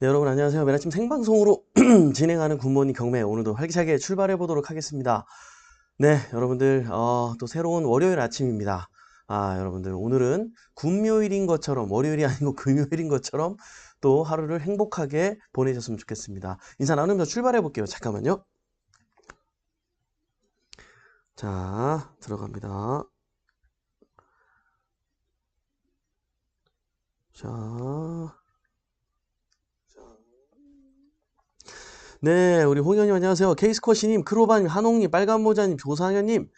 네, 여러분 안녕하세요. 매일 아침 생방송으로 진행하는 굿모닝 경매 오늘도 활기차게 출발해 보도록 하겠습니다. 네, 여러분들 어, 또 새로운 월요일 아침입니다. 아, 여러분들 오늘은 금요일인 것처럼 월요일이 아니고 금요일인 것처럼 또 하루를 행복하게 보내셨으면 좋겠습니다. 인사 나누면서 출발해 볼게요. 잠깐만요. 자, 들어갑니다. 자, 네, 우리 홍현님 안녕하세요. 케이스쿼시님, 크로바님, 한홍님, 빨간모자님, 조상현님,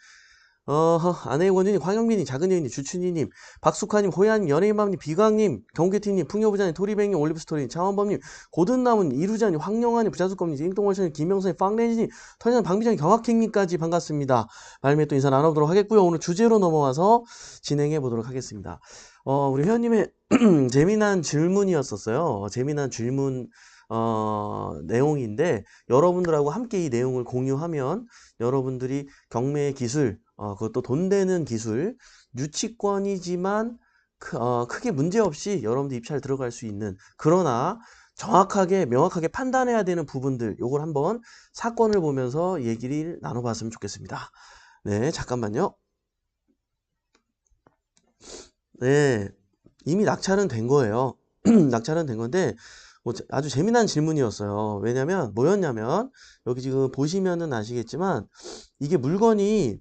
어, 아내의 원주님, 황영민님, 작은 여인님, 주춘희님, 박숙화님, 호야님, 연예인맘님, 비광님, 경계팀님, 풍요부자님, 토리뱅님, 올리브스토리님, 차원범님, 고든나무님, 이루자님, 황영환님, 부자수검님, 잉동월천님, 김명선님, 빵레지님, 터리장 방비장님, 경학행님까지 반갑습니다. 말미에 또 인사 나눠보도록 하겠고요. 오늘 주제로 넘어와서 진행해 보도록 하겠습니다. 어, 우리 회원님의 재미난 질문이었었어요. 재미난 질문, 어, 내용인데 여러분들하고 함께 이 내용을 공유하면 여러분들이 경매의 기술, 어, 그것도 돈 되는 기술, 유치권이지만 크, 어, 크게 문제 없이 여러분들 입찰 들어갈 수 있는 그러나 정확하게 명확하게 판단해야 되는 부분들 요걸 한번 사건을 보면서 얘기를 나눠봤으면 좋겠습니다. 네, 잠깐만요. 네, 이미 낙찰은 된 거예요. 낙찰은 된 건데 뭐 아주 재미난 질문이었어요. 왜냐면 뭐였냐면 여기 지금 보시면은 아시겠지만 이게 물건이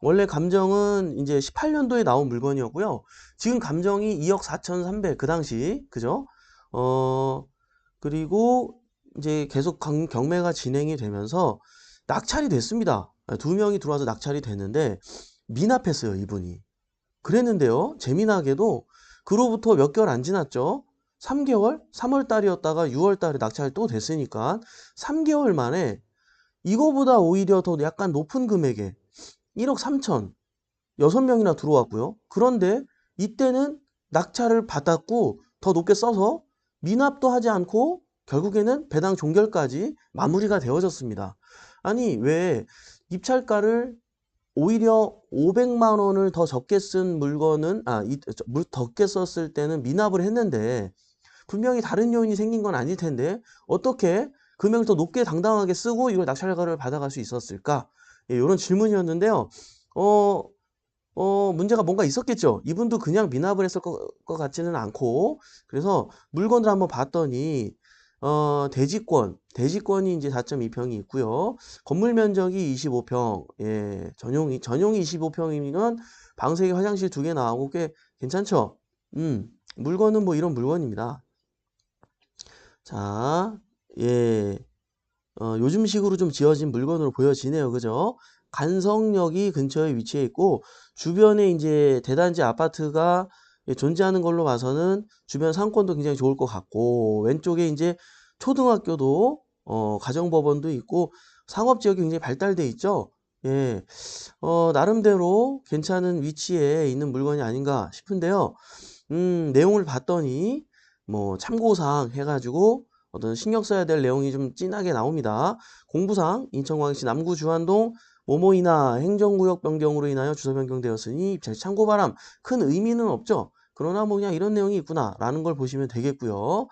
원래 감정은 이제 18년도에 나온 물건이었고요. 지금 감정이 2억 4,300 그 당시 그죠? 어 그리고 이제 계속 경, 경매가 진행이 되면서 낙찰이 됐습니다. 두 명이 들어와서 낙찰이 됐는데 미납했어요 이분이. 그랬는데요. 재미나게도 그로부터 몇 개월 안 지났죠. 3개월? 3월 달이었다가 6월 달에 낙찰 또 됐으니까 3개월 만에 이거보다 오히려 더 약간 높은 금액에 1억 3천 6명이나 들어왔고요. 그런데 이때는 낙찰을 받았고 더 높게 써서 미납도 하지 않고 결국에는 배당 종결까지 마무리가 되어졌습니다. 아니 왜 입찰가를 오히려 500만 원을 더 적게 쓴 물건은 아, 이, 물 적게 썼을 때는 미납을 했는데 분명히 다른 요인이 생긴 건 아닐 텐데 어떻게 금액을 더 높게 당당하게 쓰고 이걸 낙찰가를 받아갈 수 있었을까? 예, 이런 질문이었는데요. 어, 어, 문제가 뭔가 있었겠죠. 이분도 그냥 미납을 했을 것, 것 같지는 않고 그래서 물건을 한번 봤더니 어, 대지권, 대지권이 이제 4.2평이 있고요. 건물 면적이 25평, 예, 전용이, 전용이 25평이면 방세기 화장실 두개 나오고 꽤 괜찮죠? 음, 물건은 뭐 이런 물건입니다. 자, 예, 어, 요즘식으로 좀 지어진 물건으로 보여지네요. 그죠? 간성역이 근처에 위치해 있고, 주변에 이제 대단지 아파트가 존재하는 걸로 봐서는 주변 상권도 굉장히 좋을 것 같고, 왼쪽에 이제 초등학교도, 어, 가정법원도 있고, 상업지역이 굉장히 발달돼 있죠? 예, 어, 나름대로 괜찮은 위치에 있는 물건이 아닌가 싶은데요. 음, 내용을 봤더니, 뭐, 참고사항 해가지고, 어떤 신경 써야 될 내용이 좀 진하게 나옵니다. 공부상 인천광역시 남구 주안동 모모이나 행정구역 변경으로 인하여 주소 변경되었으니 입찰 참고 바람 큰 의미는 없죠. 그러나 뭐 그냥 이런 내용이 있구나 라는 걸 보시면 되겠고요.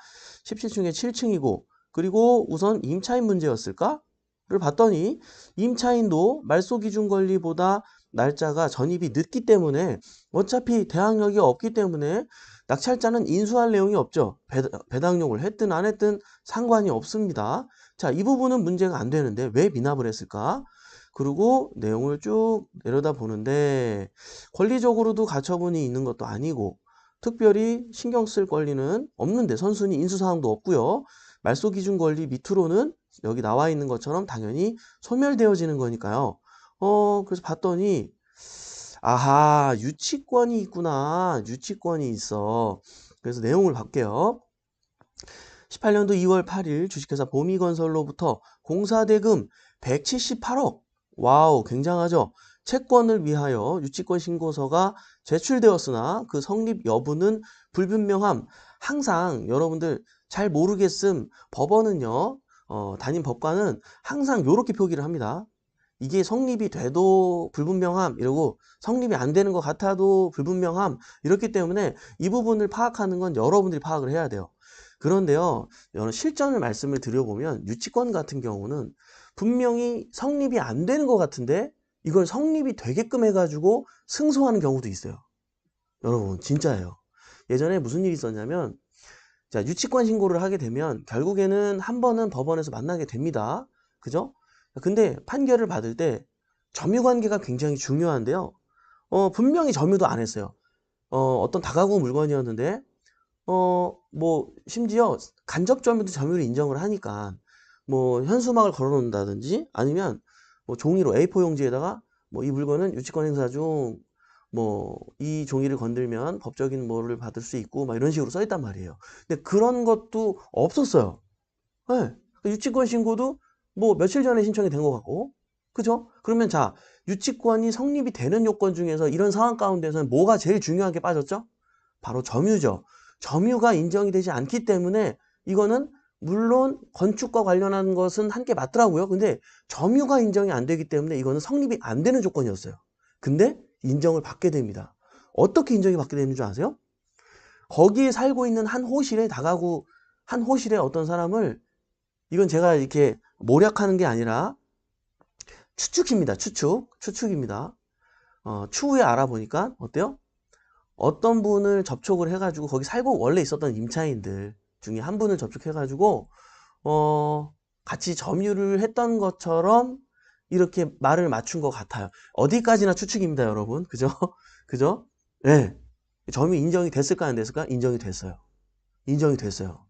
17층에 7층이고 그리고 우선 임차인 문제였을까? 를 봤더니 임차인도 말소 기준 권리보다 날짜가 전입이 늦기 때문에 어차피 대항력이 없기 때문에 낙찰자는 인수할 내용이 없죠. 배, 배당용을 했든 안 했든 상관이 없습니다. 자, 이 부분은 문제가 안 되는데 왜 미납을 했을까? 그리고 내용을 쭉 내려다 보는데 권리적으로도 가처분이 있는 것도 아니고 특별히 신경 쓸 권리는 없는데 선순위 인수사항도 없고요. 말소 기준 권리 밑으로는 여기 나와 있는 것처럼 당연히 소멸되어지는 거니까요. 어, 그래서 봤더니 아하, 유치권이 있구나. 유치권이 있어. 그래서 내용을 볼게요. 18년도 2월 8일 주식회사 보미건설로부터 공사대금 178억. 와우, 굉장하죠? 채권을 위하여 유치권 신고서가 제출되었으나 그 성립 여부는 불분명함. 항상 여러분들 잘 모르겠음. 법원은요, 어, 담임 법관은 항상 이렇게 표기를 합니다. 이게 성립이 돼도 불분명함 이러고 성립이 안 되는 것 같아도 불분명함 이렇기 때문에 이 부분을 파악하는 건 여러분들이 파악을 해야 돼요. 그런데요, 실전을 말씀을 드려보면 유치권 같은 경우는 분명히 성립이 안 되는 것 같은데 이걸 성립이 되게끔 해가지고 승소하는 경우도 있어요. 여러분, 진짜예요. 예전에 무슨 일이 있었냐면, 자, 유치권 신고를 하게 되면 결국에는 한 번은 법원에서 만나게 됩니다. 그죠? 근데 판결을 받을 때 점유 관계가 굉장히 중요한데요. 어, 분명히 점유도 안 했어요. 어, 어떤 다가구 물건이었는데, 어, 뭐, 심지어 간접 점유도 점유를 인정을 하니까, 뭐, 현수막을 걸어 놓는다든지, 아니면, 뭐, 종이로 A4 용지에다가, 뭐, 이 물건은 유치권 행사 중, 뭐, 이 종이를 건들면 법적인 뭐를 받을 수 있고, 막 이런 식으로 써 있단 말이에요. 근데 그런 것도 없었어요. 네. 유치권 신고도 뭐, 며칠 전에 신청이 된 것 같고, 그죠? 그러면 자, 유치권이 성립이 되는 요건 중에서 이런 상황 가운데서는 뭐가 제일 중요하게 빠졌죠? 바로 점유죠. 점유가 인정이 되지 않기 때문에 이거는 물론 건축과 관련한 것은 함께 맞더라고요. 근데 점유가 인정이 안 되기 때문에 이거는 성립이 안 되는 조건이었어요. 근데 인정을 받게 됩니다. 어떻게 인정이 받게 되는 줄 아세요? 거기에 살고 있는 한 호실에 다가구 한 호실에 어떤 사람을 이건 제가 이렇게 모략하는 게 아니라 추측입니다. 추측. 추측입니다. 어, 추후에 알아보니까 어때요? 어떤 분을 접촉을 해가지고 거기 살고 원래 있었던 임차인들 중에 한 분을 접촉해가지고 어, 같이 점유를 했던 것처럼 이렇게 말을 맞춘 것 같아요. 어디까지나 추측입니다, 여러분. 그죠? 그죠? 네. 점유 인정이 됐을까 안 됐을까? 인정이 됐어요. 인정이 됐어요.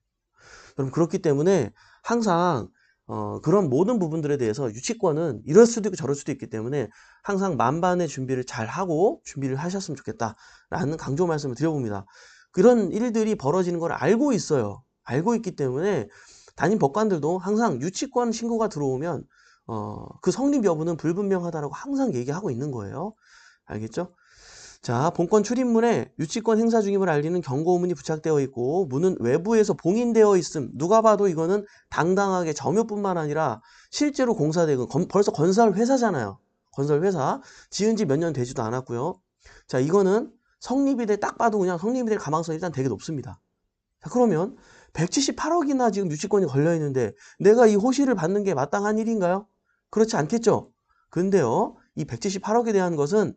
여러분 그렇기 때문에 항상 어, 그런 모든 부분들에 대해서 유치권은 이럴 수도 있고 저럴 수도 있기 때문에 항상 만반의 준비를 잘 하고 준비를 하셨으면 좋겠다라는 강조 말씀을 드려봅니다. 그런 일들이 벌어지는 걸 알고 있어요. 알고 있기 때문에 담임 법관들도 항상 유치권 신고가 들어오면 어, 그 성립 여부는 불분명하다라고 항상 얘기하고 있는 거예요. 알겠죠? 자, 본권 출입문에 유치권 행사 중임을 알리는 경고문이 부착되어 있고 문은 외부에서 봉인되어 있음. 누가 봐도 이거는 당당하게 점유뿐만 아니라 실제로 공사되고 벌써 건설 회사잖아요. 건설 회사 지은 지 몇 년 되지도 않았고요. 자, 이거는 성립이 돼 딱 봐도 그냥 성립이 될 가망성이 일단 되게 높습니다. 자, 그러면 178억이나 지금 유치권이 걸려 있는데 내가 이 호시를 받는 게 마땅한 일인가요? 그렇지 않겠죠. 근데요, 이 178억에 대한 것은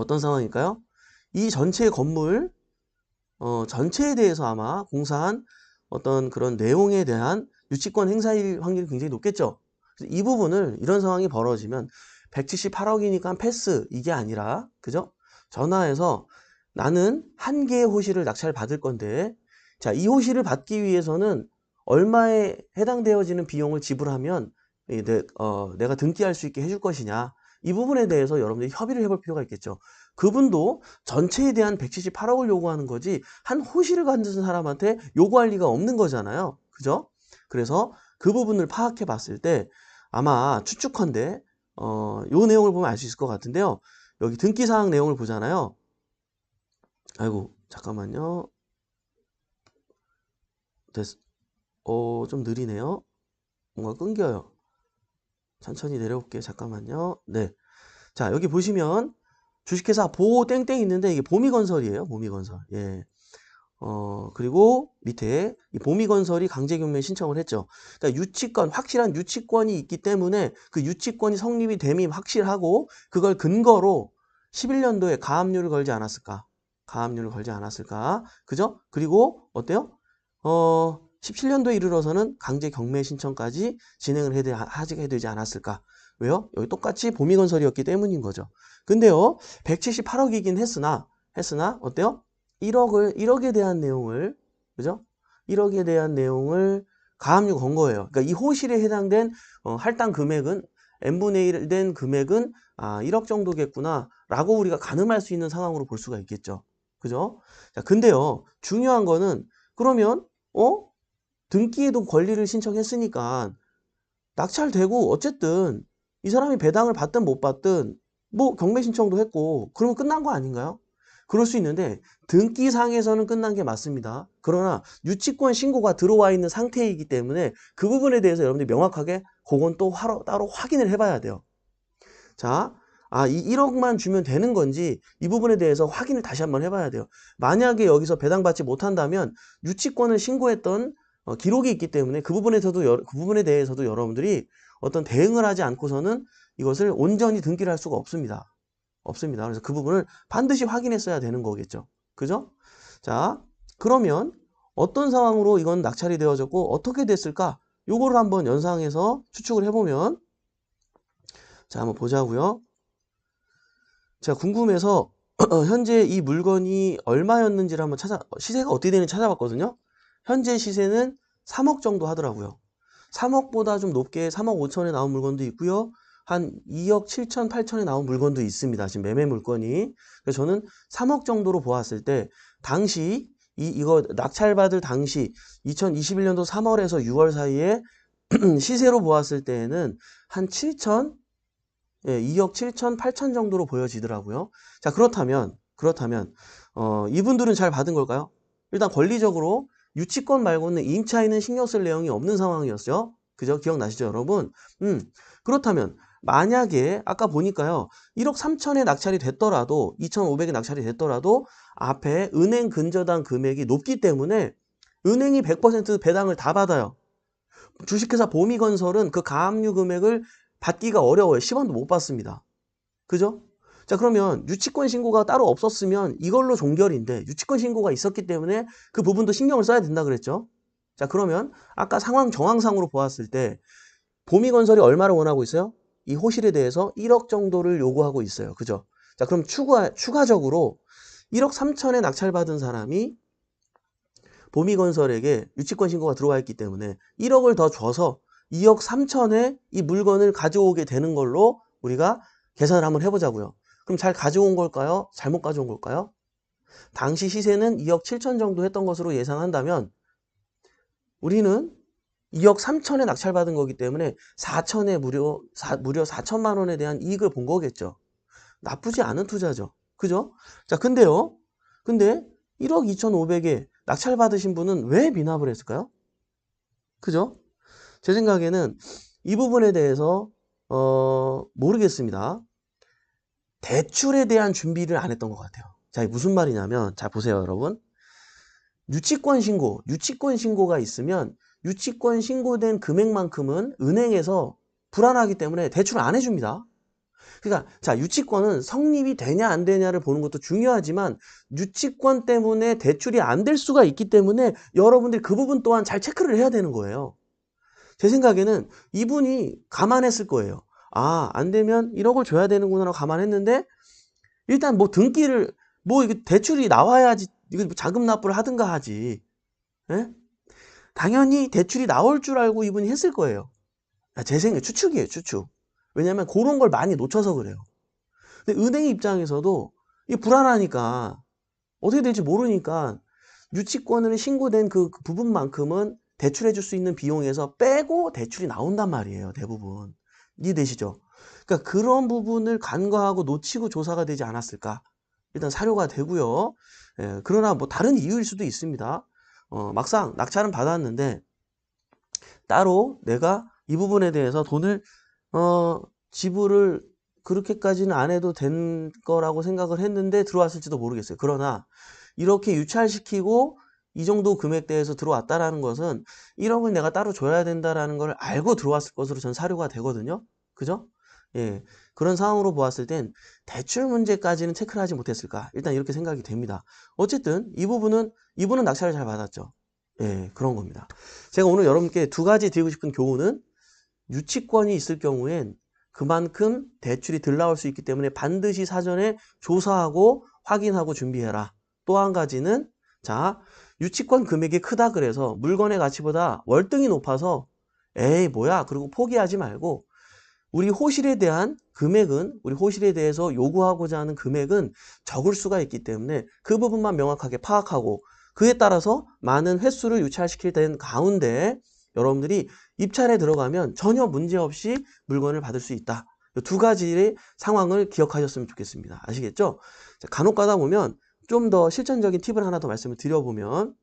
어떤 상황일까요? 이 전체 건물 어, 전체에 대해서 아마 공사한 어떤 그런 내용에 대한 유치권 행사일 확률이 굉장히 높겠죠. 이 부분을 이런 상황이 벌어지면 178억이니까 패스 이게 아니라 그죠? 전화해서 나는 한 개의 호시를 낙찰 받을 건데 자, 이 호시를 받기 위해서는 얼마에 해당되어지는 비용을 지불하면 내, 어, 내가 등기할 수 있게 해줄 것이냐 이 부분에 대해서 여러분들이 협의를 해볼 필요가 있겠죠. 그분도 전체에 대한 178억을 요구하는 거지 한 호실을 갖는 사람한테 요구할 리가 없는 거잖아요. 그죠? 그래서 그 부분을 파악해 봤을 때 아마 추측컨대 어, 요 내용을 보면 알 수 있을 것 같은데요. 여기 등기사항 내용을 보잖아요. 아이고 잠깐만요. 됐, 어, 좀 느리네요. 뭔가 끊겨요. 천천히 내려볼게요. 잠깐만요. 네. 자, 여기 보시면 주식회사 보호 땡땡 있는데 이게 보미건설이에요. 보미건설. 예. 어, 그리고 밑에 이 보미건설이 강제경매 신청을 했죠. 그러니까 유치권, 확실한 유치권이 있기 때문에 그 유치권이 성립이 됨이 확실하고 그걸 근거로 11년도에 가압류를 걸지 않았을까? 가압류를 걸지 않았을까? 그죠? 그리고 어때요? 어, 17년도에 이르러서는 강제 경매 신청까지 진행을 해야, 하게 되지 않았을까. 왜요? 여기 똑같이 보미건설이었기 때문인 거죠. 근데요, 178억이긴 했으나, 했으나, 어때요? 1억을, 1억에 대한 내용을, 그죠? 1억에 대한 내용을 가압류 건 거예요. 그러니까 이 호실에 해당된 어, 할당 금액은 n분의 1 된 금액은 아, 1억 정도겠구나 라고 우리가 가늠할 수 있는 상황으로 볼 수가 있겠죠. 그죠? 자, 근데요, 중요한 거는 그러면 어? 등기에도 권리를 신청했으니까 낙찰되고 어쨌든 이 사람이 배당을 받든 못 받든 뭐 경매 신청도 했고 그러면 끝난 거 아닌가요? 그럴 수 있는데 등기상에서는 끝난 게 맞습니다. 그러나 유치권 신고가 들어와 있는 상태이기 때문에 그 부분에 대해서 여러분들이 명확하게 그건 또 따로 확인을 해봐야 돼요. 자, 아, 이 1억만 주면 되는 건지 이 부분에 대해서 확인을 다시 한번 해봐야 돼요. 만약에 여기서 배당받지 못한다면 유치권을 신고했던 어, 기록이 있기 때문에 그 부분에서도 여- 그 부분에 대해서도 여러분들이 어떤 대응을 하지 않고서는 이것을 온전히 등기를 할 수가 없습니다. 없습니다. 그래서 그 부분을 반드시 확인했어야 되는 거겠죠. 그죠? 자, 그러면 어떤 상황으로 이건 낙찰이 되어졌고 어떻게 됐을까? 요거를 한번 연상해서 추측을 해보면 자, 한번 보자고요. 제가 궁금해서 현재 이 물건이 얼마였는지를 한번 찾아 시세가 어떻게 되는지 찾아봤거든요. 현재 시세는 3억 정도 하더라고요. 3억보다 좀 높게 3억 5천에 나온 물건도 있고요. 한 2억 7천, 8천에 나온 물건도 있습니다. 지금 매매 물건이. 그래서 저는 3억 정도로 보았을 때 당시 이 이거 낙찰받을 당시 2021년도 3월에서 6월 사이에 시세로 보았을 때에는 한 7천 예, 2억 7천, 8천 정도로 보여지더라고요. 자, 그렇다면, 그렇다면, 어, 이분들은 잘 받은 걸까요? 일단 권리적으로 유치권 말고는 임차인은 신경 쓸 내용이 없는 상황이었죠. 그죠? 기억나시죠, 여러분? 음, 그렇다면, 만약에, 아까 보니까요, 1억 3천에 낙찰이 됐더라도, 2,500에 낙찰이 됐더라도, 앞에 은행 근저당 금액이 높기 때문에, 은행이 100% 배당을 다 받아요. 주식회사 보미건설은 그 가압류 금액을 받기가 어려워요. 10원도 못 받습니다. 그죠? 자, 그러면 유치권 신고가 따로 없었으면 이걸로 종결인데 유치권 신고가 있었기 때문에 그 부분도 신경을 써야 된다 그랬죠? 자, 그러면 아까 상황 정황상으로 보았을 때 보미건설이 얼마를 원하고 있어요? 이 호실에 대해서 1억 정도를 요구하고 있어요. 그죠? 자, 그럼 추가, 추가적으로 1억 3천에 낙찰받은 사람이 보미건설에게 유치권 신고가 들어와 있기 때문에 1억을 더 줘서 2억 3천에 이 물건을 가져오게 되는 걸로 우리가 계산을 한번 해보자고요. 그럼 잘 가져온 걸까요? 잘못 가져온 걸까요? 당시 시세는 2억 7천 정도 했던 것으로 예상한다면 우리는 2억 3천에 낙찰받은 거기 때문에 4천에 무려, 사, 무려 4천만 원에 대한 이익을 본 거겠죠. 나쁘지 않은 투자죠. 그죠? 자, 근데요. 근데 1억 2,500에 낙찰받으신 분은 왜 미납을 했을까요? 그죠? 제 생각에는 이 부분에 대해서 어, 모르겠습니다. 대출에 대한 준비를 안 했던 것 같아요. 자, 무슨 말이냐면, 자, 보세요, 여러분. 유치권 신고, 유치권 신고가 있으면 유치권 신고된 금액만큼은 은행에서 불안하기 때문에 대출을 안 해줍니다. 그러니까, 자, 유치권은 성립이 되냐, 안 되냐를 보는 것도 중요하지만, 유치권 때문에 대출이 안 될 수가 있기 때문에 여러분들이 그 부분 또한 잘 체크를 해야 되는 거예요. 제 생각에는 이분이 감안했을 거예요. 아, 안 되면 1억을 줘야 되는구나 감안했는데, 일단 뭐 등기를, 뭐 이게 대출이 나와야지, 이거 자금 납부를 하든가 하지. 예? 당연히 대출이 나올 줄 알고 이분이 했을 거예요. 아, 제 생각, 추측이에요, 추측. 왜냐면 그런 걸 많이 놓쳐서 그래요. 근데 은행 입장에서도 이 불안하니까, 어떻게 될지 모르니까, 유치권을 신고된 그 부분만큼은 대출해 줄 수 있는 비용에서 빼고 대출이 나온단 말이에요. 대부분. 이해되시죠? 그러니까 그런 부분을 간과하고 놓치고 조사가 되지 않았을까? 일단 사료가 되고요. 예, 그러나 뭐 다른 이유일 수도 있습니다. 어, 막상 낙찰은 받았는데 따로 내가 이 부분에 대해서 돈을 어, 지불을 그렇게까지는 안 해도 된 거라고 생각을 했는데 들어왔을지도 모르겠어요. 그러나 이렇게 유찰시키고 이 정도 금액대에서 들어왔다라는 것은 1억을 내가 따로 줘야 된다라는 걸 알고 들어왔을 것으로 전 사료가 되거든요. 그죠? 예. 그런 상황으로 보았을 땐 대출 문제까지는 체크를 하지 못했을까? 일단 이렇게 생각이 됩니다. 어쨌든 이 부분은 이분은 낙찰을 잘 받았죠. 예, 그런 겁니다. 제가 오늘 여러분께 두 가지 드리고 싶은 교훈은 유치권이 있을 경우엔 그만큼 대출이 덜 나올 수 있기 때문에 반드시 사전에 조사하고 확인하고 준비해라. 또 한 가지는 자, 유치권 금액이 크다 그래서 물건의 가치보다 월등히 높아서 에이 뭐야 그리고 포기하지 말고 우리 호실에 대한 금액은 우리 호실에 대해서 요구하고자 하는 금액은 적을 수가 있기 때문에 그 부분만 명확하게 파악하고 그에 따라서 많은 횟수를 유찰시킬 된 가운데 여러분들이 입찰에 들어가면 전혀 문제없이 물건을 받을 수 있다. 두 가지의 상황을 기억하셨으면 좋겠습니다. 아시겠죠? 간혹 가다 보면 좀 더 실전적인 팁을 하나 더 말씀을 드려보면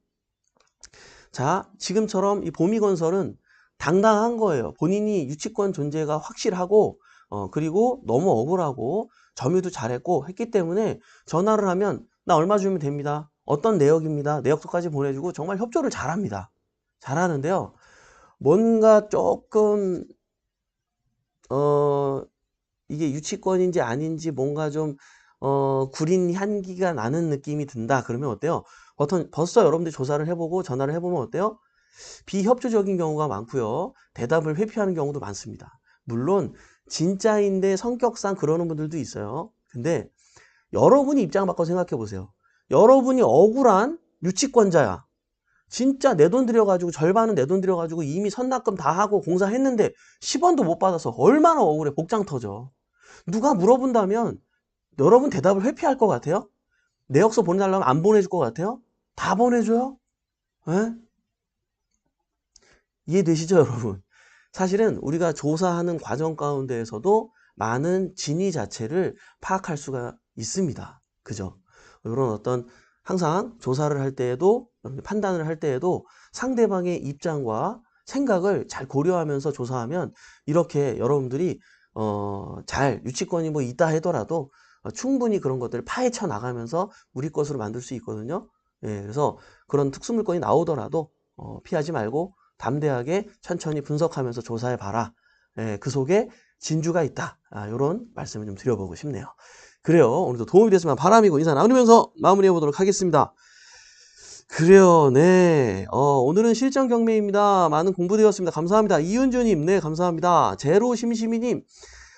자 지금처럼 이 보미건설은 당당한 거예요. 본인이 유치권 존재가 확실하고 어, 그리고 너무 억울하고 점유도 잘했고 했기 때문에 전화를 하면 나 얼마 주면 됩니다. 어떤 내역입니다. 내역서까지 보내주고 정말 협조를 잘합니다. 잘하는데요. 뭔가 조금 어 이게 유치권인지 아닌지 뭔가 좀 어, 구린 향기가 나는 느낌이 든다. 그러면 어때요? 버튼, 벌써 여러분들이 조사를 해보고 전화를 해보면 어때요? 비협조적인 경우가 많고요. 대답을 회피하는 경우도 많습니다. 물론 진짜인데 성격상 그러는 분들도 있어요. 근데 여러분이 입장 바꿔 생각해 보세요. 여러분이 억울한 유치권자야. 진짜 내 돈 들여가지고 절반은 내 돈 들여가지고 이미 선납금 다 하고 공사했는데 10원도 못 받아서 얼마나 억울해 복장 터져. 누가 물어본다면 여러분 대답을 회피할 것 같아요? 내역서 보내달라면 안 보내줄 것 같아요? 다 보내줘요? 에? 이해되시죠, 여러분? 사실은 우리가 조사하는 과정 가운데에서도 많은 진위 자체를 파악할 수가 있습니다. 그죠? 이런 어떤 항상 조사를 할 때에도 판단을 할 때에도 상대방의 입장과 생각을 잘 고려하면서 조사하면 이렇게 여러분들이 어, 잘 유치권이 뭐 있다 하더라도 어, 충분히 그런 것들을 파헤쳐 나가면서 우리 것으로 만들 수 있거든요. 예, 그래서 그런 특수물건이 나오더라도 어, 피하지 말고 담대하게 천천히 분석하면서 조사해 봐라. 예, 그 속에 진주가 있다. 아, 이런 말씀을 좀 드려보고 싶네요. 그래요. 오늘도 도움이 됐으면 바람이고 인사 나누면서 마무리해 보도록 하겠습니다. 그래요, 네. 어, 오늘은 실전 경매입니다. 많은 공부되었습니다. 감사합니다. 이윤주님, 네, 감사합니다. 제로 심시미님,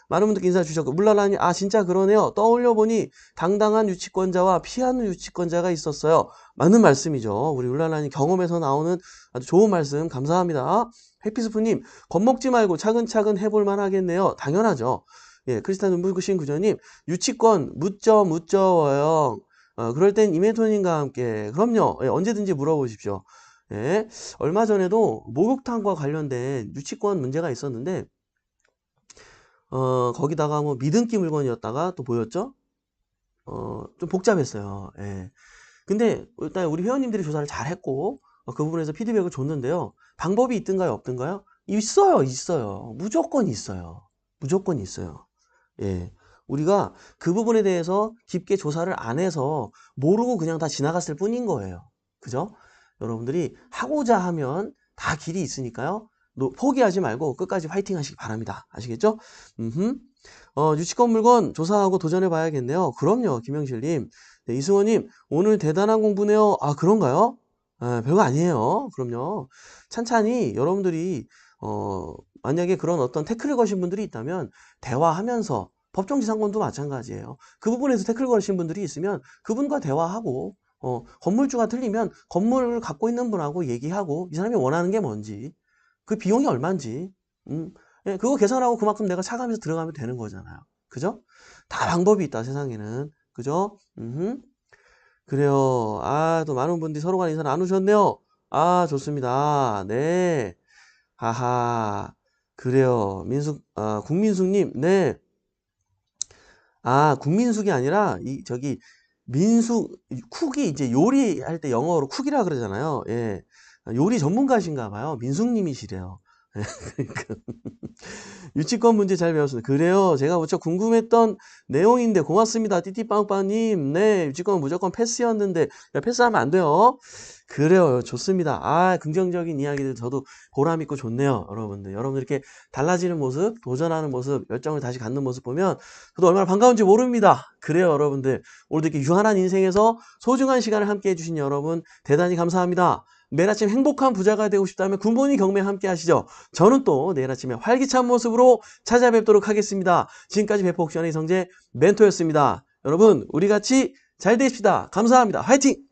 많은 분들께 인사 주셨고, 물라라님, 아, 진짜 그러네요. 떠올려 보니 당당한 유치권자와 피하는 유치권자가 있었어요. 맞는 말씀이죠. 우리 울라라님 경험에서 나오는 아주 좋은 말씀 감사합니다. 해피스프님, 겁먹지 말고 차근차근 해볼만 하겠네요. 당연하죠. 예, 크리스탄 눈부신 구조님, 유치권 묻죠, 묻죠워요. 어, 그럴 땐 이메토님과 함께 그럼요 예, 언제든지 물어보십시오 예, 얼마 전에도 목욕탕과 관련된 유치권 문제가 있었는데 어, 거기다가 뭐 미등기 물건이었다가 또 보였죠 어, 좀 복잡했어요 예. 근데 일단 우리 회원님들이 조사를 잘 했고 어, 그 부분에서 피드백을 줬는데요 방법이 있든가요 없든가요 있어요 있어요 무조건 있어요 무조건 있어요 예. 우리가 그 부분에 대해서 깊게 조사를 안 해서 모르고 그냥 다 지나갔을 뿐인 거예요. 그죠? 여러분들이 하고자 하면 다 길이 있으니까요. 포기하지 말고 끝까지 화이팅 하시기 바랍니다. 아시겠죠? 음흠. 어, 유치권 물건 조사하고 도전해 봐야겠네요. 그럼요, 김영실님. 네, 이승원님, 오늘 대단한 공부네요. 아, 그런가요? 아, 별거 아니에요. 그럼요. 찬찬히 여러분들이, 어, 만약에 그런 어떤 태클을 거신 분들이 있다면, 대화하면서, 법정지상권도 마찬가지예요. 그 부분에서 태클 걸으신 분들이 있으면 그분과 대화하고 어, 건물주가 틀리면 건물을 갖고 있는 분하고 얘기하고 이 사람이 원하는 게 뭔지 그 비용이 얼마인지 음, 예, 그거 계산하고 그만큼 내가 차가면서 들어가면 되는 거잖아요. 그죠? 다 방법이 있다 세상에는 그죠? 음흠. 그래요. 아, 또 많은 분들이 서로 간 인사 나누셨네요. 아, 좋습니다. 네. 하하. 그래요. 민숙, 아, 국민숙님, 네. 아, 국민숙이 아니라 이 저기 민숙 쿡이 이제 요리할 때 영어로 쿡이라 그러잖아요. 예. 요리 전문가신가 봐요. 민숙님이시래요. 예, 그러니까 유치권 문제 잘 배웠습니다. 그래요. 제가 무척 궁금했던 내용인데 고맙습니다. 띠띠빵빵님. 네, 유치권 무조건 패스였는데 야, 패스하면 안 돼요. 그래요. 좋습니다. 아, 긍정적인 이야기들 저도 보람 있고 좋네요. 여러분들. 여러분들 이렇게 달라지는 모습, 도전하는 모습, 열정을 다시 갖는 모습 보면 저도 얼마나 반가운지 모릅니다. 그래요, 여러분들. 오늘도 이렇게 유한한 인생에서 소중한 시간을 함께 해주신 여러분 대단히 감사합니다. 매일 아침 행복한 부자가 되고 싶다면 군본이 경매 함께 하시죠. 저는 또 내일 아침에 활기찬 모습으로 찾아뵙도록 하겠습니다. 지금까지 배포 옥션의 이성재 멘토였습니다. 여러분, 우리 같이 잘 되십시다. 감사합니다. 화이팅!